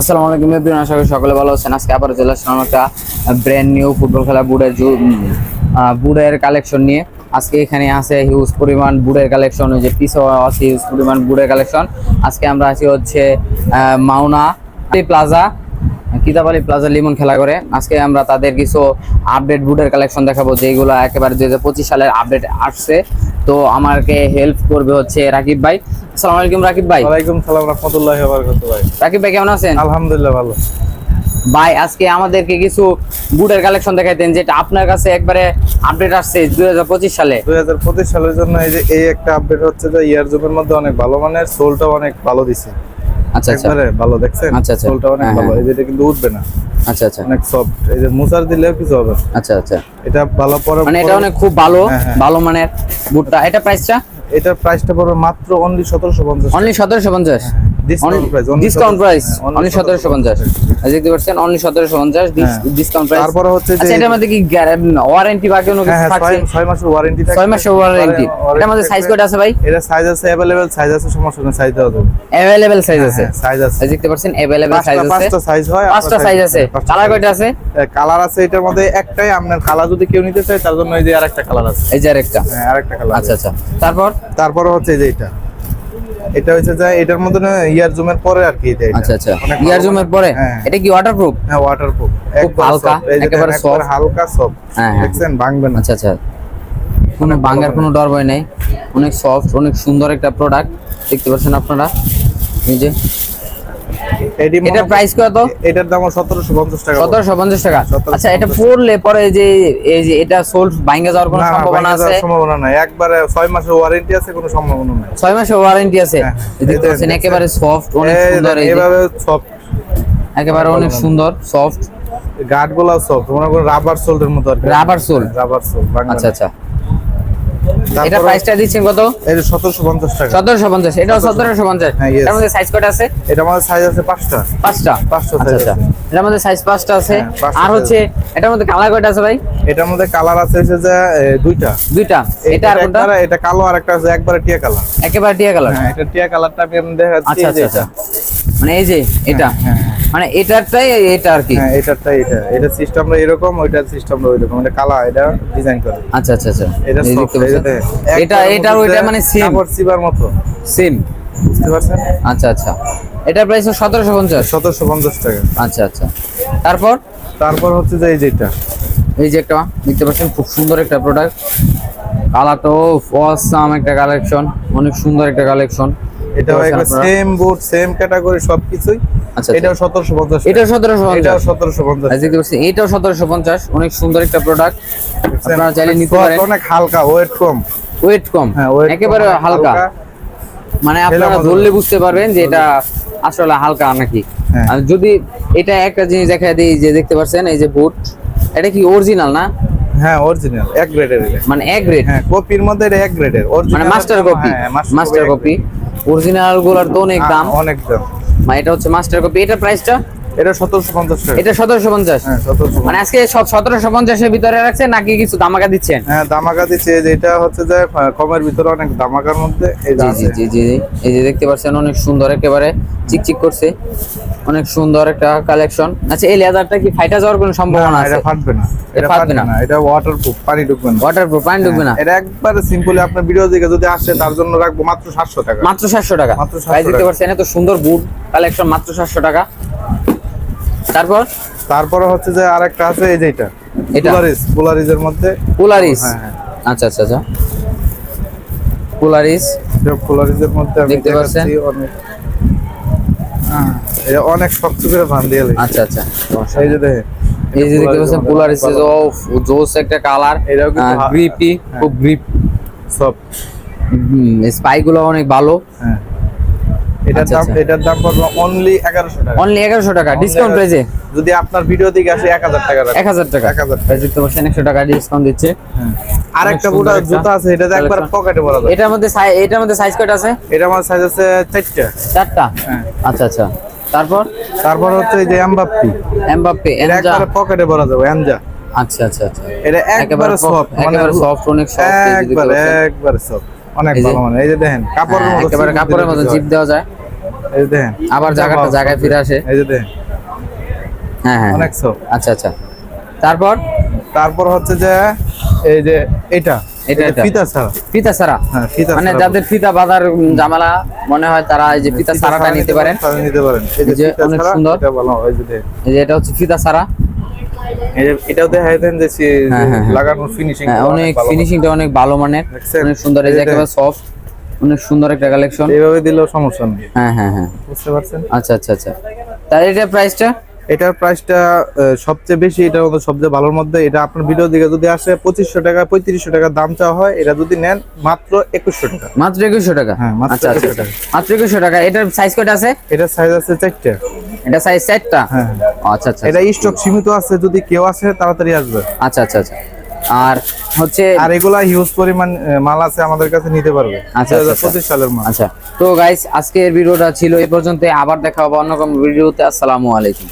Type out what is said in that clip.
আসসালামু আলাইকুম এভরিওয়ান আশা করি সকলে ভালো আছেন। আজকে আবার চলে আসলাম একটা ব্র্যান্ড নিউ ফুটবল খেলা বুড়ের উম, কালেকশন নিয়ে। আজকে এখানে আছে হিউজ পরিমাণ বুড়ের কালেকশন ওই যে পিছও আছে হিউজ পরিমাণ বুড়ের কালেকশন আজকে আমরা আছি হচ্ছে মাওনা প্লাজা কিতাবালি প্লাজা লিমন খেলা করে। আজকে আমরা তাদের কিছু আপডেট বুটের কালেকশন দেখাবো যেগুলো একেবারে দুই হাজার পঁচিশ সালের আপডেট আসছে। তো আমাকে হেল্প করবে হচ্ছে রাকিব ভাই। আসসালামু আলাইকুম রাকিব ভাই। ওয়ালাইকুম সালাম রহমতুল্লাহ বারকাত ভাই। রাকিব ভাই কেমন আছেন? আলহামদুলিল্লাহ ভালো। ভাই আজকে আমাদেরকে কিছু বুটের কালেকশন দেখাইতেন যেটা আপনার কাছে একবারে আপডেট আসছে দুই হাজার পঁচিশ সালে। দুই হাজার পঁচিশ সালের জন্য এই যে এই একটা আপডেট হচ্ছে যে ইয়ার জুমের মধ্যে অনেক ভালো মানের সোলটা অনেক ভালো দিছে। আচ্ছা আচ্ছা। ভালো দেখছেন? আচ্ছা, আচ্ছা। সোলটা অনেক হ্যাঁ, ভালো। হ্যাঁ। এই যে এটা কিন্তু উঠবে না। আচ্ছা আচ্ছা। অনেক সফট এই যে মুসার দিলেও কিছু হবে আচ্ছা আচ্ছা। এটা ভালো পরে মানে এটা অনেক খুব ভালো হ্যাঁ। ভালো মানের বুটটা। এটা প্রাইসটা এটার প্রাইসটা পড়বে মাত্র অনলি সতেরোশো পঞ্চাশ। অনলি সতেরোশো পঞ্চাশ? ডিসকাউন্ট প্রাইস অনলি সতেরোশো পঞ্চাশ। দেখতে পাচ্ছেন অনলি সতেরোশো পঞ্চাশ হ্যাঁ। ডিসকাউন্ট প্রাইস তারপরে হচ্ছে যে আচ্ছা এটার মধ্যে কি ওয়ারেন্টি বা কোনো হ্যাঁ কিছু হ্যাঁ থাকছে? ছয়- মাসের ওয়ারেন্টি ছয় মাসের ওয়ারেন্টি এটার মধ্যে সাইজ কোড আছে ভাই? এটা সাইজ আছে অ্যাভেলেবেল সাইজ আছে সমস্যা নেই সাইজ দেওয়া যাবে। অ্যাভেলেবেল সাইজ আছে। সাইজ আছে। দেখতে পাচ্ছেন অ্যাভেলেবেল সাইজ আছে। পাঁচটা সাইজ হয় পাঁচটা সাইজ আছে। কালার কয়টা আছে? কালার আছে এটার মধ্যে একটাই আপনার কালার যদি কেউ নিতে চায় তার জন্য এই যে আরেকটা কালার আছে। এই যে আরেকটা। হ্যাঁ আরেকটা কালার আচ্ছা আচ্ছা। তারপর? তারপরে হচ্ছে এই যে এটা। এটা হচ্ছে যে এটার মধ্যে না ইয়ার জুমের পরে আর কি এটা। আচ্ছা আচ্ছা। ইয়ার জুমের। পরে? হ্যাঁ। এটা কি ওয়াটারপ্রুফ হ্যাঁ ওয়াটারপ্রুফ হালকা, একেবারে সফট হালকা সফট হ্যাঁ, হ্যাঁ। দেখছেন? ভাঙবে না। আচ্ছা আচ্ছা। কোনো ভাঙার কোনো ডর ভয় নাই। অনেক সফট অনেক সুন্দর একটা প্রোডাক্ট দেখতে পাচ্ছেন আপনারা? এই যে এটি প্রাইস কত? এটার দাম সতেরোশো পঞ্চাশ টাকা। সতেরোশো পঞ্চাশ টাকা। আচ্ছা এটা পড়লে পরে যে এই যে এটা সোল ভাঙ্গা যাওয়ার কোনো সম্ভাবনা আছে? সম্ভাবনা নাই। একবারে ছয় মাসের ওয়ারেন্টি আছে কোনো সম্ভাবনা নাই। ছয় মাসের ওয়ারেন্টি আছে? হ্যাঁ, এই দেখতে পাচ্ছেন একেবারে সফট অনেক সুন্দর এই যে, এভাবে সফট একেবারে অনেক সুন্দর সফট গার্ড গুলাও সফট মনে করুন রাবার সোল্ডের মতো আর রাবার সোল রাবার সোল আচ্ছা আচ্ছা। এটা প্রাইসটা দিচ্ছেন কত? এটা সতেরোশো পঞ্চাশ টাকা। সতেরোশো পঞ্চাশ। এটাও সতেরোশো। পঞ্চাশ। হ্যাঁ, yes. এটার মধ্যে সাইজ কটা আছে? এটা আমাদের সাইজ আছে পাঁচটা। পাঁচটা? পাঁচটা আচ্ছা size আচ্ছা। আছে। এটার মধ্যে সাইজ পাঁচটা আছে। হ্যাঁ, আর হচ্ছে এটার মধ্যে কালার কয়টা আছে ভাই? এটার মধ্যে কালার আছে হচ্ছে যে দুইটা। দুইটা। এটা আর কোনটা? এটা কালো আর একটা আছে একবারে টিয়া কালার একেবারে টিয়া কালার হ্যাঁ এটা টিয়া কালারটা আমি আপনাদের দেখাচ্ছি আচ্ছা আচ্ছা আচ্ছা। মানে এই যে এটা। হ্যাঁ, মানে এটারটাই এটা আর কি? হ্যাঁ এটারটাই এটা। এটা সিস্টেমটা এরকম ওইটার সিস্টেমটা ওইরকম। এটা কালা এটা ডিজাইন করে। আচ্ছা আচ্ছা আচ্ছা। এটা। এটা মধ্যে ওইটা মানে সেম চিবার মতো। সেম বুঝতে পারছেন? আচ্ছা আচ্ছা। এটার প্রাইস সতেরোশো পঞ্চাশ। সতেরোশো পঞ্চাশ টাকা। আচ্ছা আচ্ছা। তারপর? তারপর হচ্ছে যে এই যেটা এই যে একটা দেখতে পাচ্ছেন খুব সুন্দর একটা প্রোডাক্ট কালারটাও অসাম একটা কালেকশন অনেক সুন্দর একটা কালেকশন একবার সেম বুট সেম ক্যাটাগরি সবকিছুই। আচ্ছা, এটাও এটা সতেরোশো এটাও দেখতে পাচ্ছেন এটাও সতেরোশো পঞ্চাশ। অনেক সুন্দর একটা প্রোডাক্ট আপনারা চাইলে নিতে পারেন। অনেক হালকা ওয়েট কম। ওয়েট কম। হ্যাঁ একেবারে হালকা। মানে আপনারা ধরলে বুঝতে পারবেন যে এটা আসলে হালকা নাকি। হ্যাঁ। আর যদি এটা একটা জিনিস দেখা দিই যে দেখতে পাচ্ছেন এই যে বুট এটা কি অরিজিনাল না? হ্যাঁ অরিজিনাল এক গ্রেডের মানে এক গ্রেড হ্যাঁ কপির মধ্যে এটা এক গ্রেডের মানে মাস্টার কপি মাস্টার কপি অরিজিনালগুলার তো অনেক দাম। অনেক দাম। মানে এটা হচ্ছে মাস্টার কপি এটা প্রাইসটা এটা সতেরোশো পঞ্চাশ টাকা এটা সতেরোশো পঞ্চাশ? হ্যাঁ সতেরোশো মানে আজকে সব সতেরোশো পঞ্চাশের ভিতরে রাখছেন নাকি কিছু দামাকা দিচ্ছেন? হ্যাঁ দামাকা দিচ্ছে। এটা হচ্ছে যে কমের ভিতরে অনেক দামাকার মধ্যে এই জি জি এই যে দেখতে পাচ্ছেন অনেক সুন্দর একেবারে চিকচিক করছে। অনেক সুন্দর একটা কালেকশন আচ্ছা এই লেদারটা কি ফাইটা যাওয়ার কোনো সম্ভাবনা আছে? এটা ফাটবে না। এটা ফাটবে না। এটা ওয়াটারপ্রুফ পানি ঢুকবে না। ওয়াটারপ্রুফ পানি ঢুকবে না? এটা একবারে সিম্পলি আপনার ভিডিও দিকে যদি আসে তার জন্য রাখব মাত্র সাতশো টাকা। মাত্র সাতশো টাকা। মাত্র 700 ভাই দেখতে টাকা। পাচ্ছেন এত সুন্দর বুট কালেকশন মাত্র সাতশো টাকা। তারপর তারপরে হচ্ছে যে আরেকটা আছে এই যে এটা? পোলারিস পোলারিজের মধ্যে পোলারিস হ্যাঁ, হ্যাঁ। আচ্ছা আচ্ছা আচ্ছা পোলারিস এটা পোলারিজের মধ্যে আমি দেখতে? দেখাচ্ছি অনেক আহ, এটা অনেক শক্ত করে বান দিয়ে। আচ্ছা আচ্ছা এই যে দেখেন এই যে দেখতে পাচ্ছেন পোলারিস জোস একটা কালার এটাও কিন্তু গ্রিপি হ্যাঁ। খুব গ্রিপ সব স্পাই গুলো অনেক ভালো হ্যাঁ এটার আচ্ছা, দাম আচ্ছা। এটার দাম পড়বে অনলি এগারোশো টাকা। অনলি এগারোশো টাকা ডিসকাউন্ট প্রাইসে? যদি আপনার ভিডিও দিকে আসে এক হাজার টাকা রাখবেন। এক হাজার টাকা। এক হাজার এই দেখতে পাচ্ছেন একশো টাকা ডিসকাউন্ট দিচ্ছে। আর একটা সুন্দর জুতা আছে এটা একবার পকেটে ভরা যায়। এটার মধ্যে এটার মধ্যে সাইজ কয়টা আছে? এটা আমার সাইজ আছে চারটা। চারটা? হ্যাঁ। আচ্ছা আচ্ছা। তারপর? তারপর হচ্ছে এই যে এমবাপ্পি এমবাপ্পে এটা পকেটে ভরা যাবে এনজা আচ্ছা আচ্ছা আচ্ছা। এটা একেবারে একবারে সফট মানে সফট অনেক সফট একবারে একবারে সফট অনেক ভালো মানে এই যে দেখেন কাপড়ের মতো একেবারে কাপড়ের মতো জিপ দেওয়া যায় এই যে দেখেন আবার জায়গাটা জায়গায় ফিরে আসে এই যে দেখেন হ্যাঁ হ্যাঁ অনেক আচ্ছা আচ্ছা তারপর তারপর হচ্ছে যে এই যে এটা। ফিতা ছাড়া ফিতা হ্যাঁ মানে ছাড়া যাদের ফিতা বাঁধার উম, ঝামেলা মনে হয় তারা এই যে ফিতা সারাটা নিতে পারেন নিতে পারেন এই যে অনেক সুন্দর। এটা এই যে হচ্ছে ফিতা যে এটাও যে হ্যাঁ, হ্যাঁ, হ্যাঁ। লাগানোর ফিনিশিং অনেক ফিনিশিংটা অনেক ভালো মানের। অনেক সুন্দর এই এই যে- একেবারে সফট অনেক সুন্দর একটা কালেকশন এইভাবে দিলেও সমস্যা নেই। হ্যাঁ হ্যাঁ হ্যাঁ। বুঝতে পারছেন? আচ্ছা আচ্ছা আচ্ছা। তার এটা প্রাইসটা এটার প্রাইসটা সবচেয়ে বেশি এটার মধ্যে সবচেয়ে ভালোর মধ্যে। এটা আপনার ভিডিও দিকে যদি আসে পঁচিশশো টাকা পঁয়ত্রিশশো টাকা দাম চাওয়া হয় এটা যদি নেন মাত্র একুশশো টাকা। মাত্র একুশশো টাকা? হ্যাঁ, মাত্র আচ্ছা আচ্ছা 2100 টাকা। মাত্র একুশশো টাকা। এটার সাইজ কয়টা আছে? এটার সাইজ আছে চারটে। এটা সাইজ সেটটা হ্যাঁ আচ্ছা আচ্ছা এটা স্টক সীমিত আছে যদি কেউ আসে তাড়াতাড়ি আসবে। আচ্ছা আচ্ছা আচ্ছা। আর হচ্ছে আর এগুলা হিউজ পরিমাণ মাল আছে আমাদের কাছে নিতে পারবে। আচ্ছা, আচ্ছা, পঁচিশ সালের মাল। আচ্ছা। তো গাইস আজকের ভিডিওটা ছিল এই পর্যন্ত আবার দেখা হবে অন্য কোনো ভিডিওতে। আসসালামু আলাইকুম।